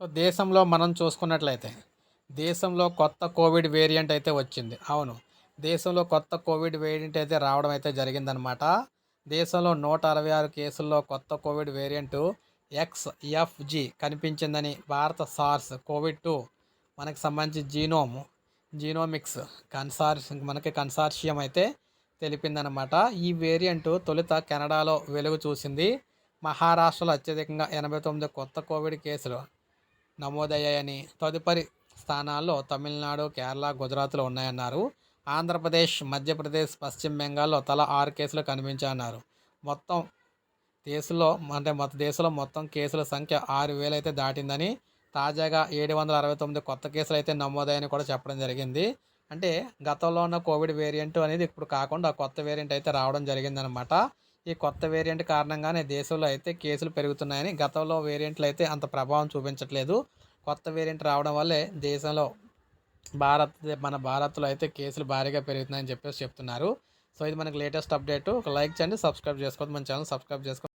So దేశంలో మనం చూసుకున్నట్లయితే దేశంలో కొత్త కోవిడ్ వేరియంట్ అయితే వచ్చింది. అవును. దేశంలో కొత్త కోవిడ్ వేరియంట్ అయితే రావడం అయితే జరిగిందనమాట దేశంలో నూట అరవై ఆరు కేసుల్లో కొత్త కోవిడ్ వేరియంట్ ఎక్స్ఎఫ్జి కనిపించిందని భారత సార్స్ కోవిడ్ టూ మనకు సంబంధించి జీనోమ్ జీనోమిక్స్ కన్సార్ మనకి కన్సార్షియం అయితే తెలిపిందనమాట ఈ వేరియంట్ తొలుత కెనడాలో వెలుగు చూసింది. మహారాష్ట్రలో అత్యధికంగా ఎనభై తొమ్మిది కొత్త కోవిడ్ కేసులు నమోదయ్యాయని తదుపరి స్థానాల్లో తమిళనాడు కేరళ గుజరాత్లో ఉన్నాయన్నారు. ఆంధ్రప్రదేశ్ మధ్యప్రదేశ్ పశ్చిమ బెంగాల్లో తల ఆరు కేసులు కనిపించాయన్నారు. మొత్తం దేశంలో అంటే మొత్తం దేశంలో మొత్తం కేసుల సంఖ్య ఆరు వేలు అయితే దాటిందని తాజాగా ఏడు వందల అరవై తొమ్మిది కొత్త కేసులు అయితే నమోదాయని కూడా చెప్పడం జరిగింది. అంటే గతంలో ఉన్న కోవిడ్ వేరియంట్ అనేది ఇప్పుడు కాకుండా కొత్త వేరియంట్ అయితే రావడం జరిగిందనమాట ఈ కొత్త వేరియంట్ కారణంగానే దేశంలో అయితే కేసులు పెరుగుతున్నాయని గతంలో వేరియంట్లు అయితే అంత ప్రభావం చూపించట్లేదు. కొత్త వేరియంట్ రావడం వల్లే దేశంలో భారత్ మన భారత్లో అయితే కేసులు భారీగా పెరుగుతున్నాయని చెప్పేసి చెప్తున్నారు. సో ఇది మనకి లేటెస్ట్ అప్డేట్. ఒక లైక్ చేయండి సబ్స్క్రైబ్ చేసుకోవద్దు మన ఛానల్ సబ్స్క్రైబ్ చేసుకోండి.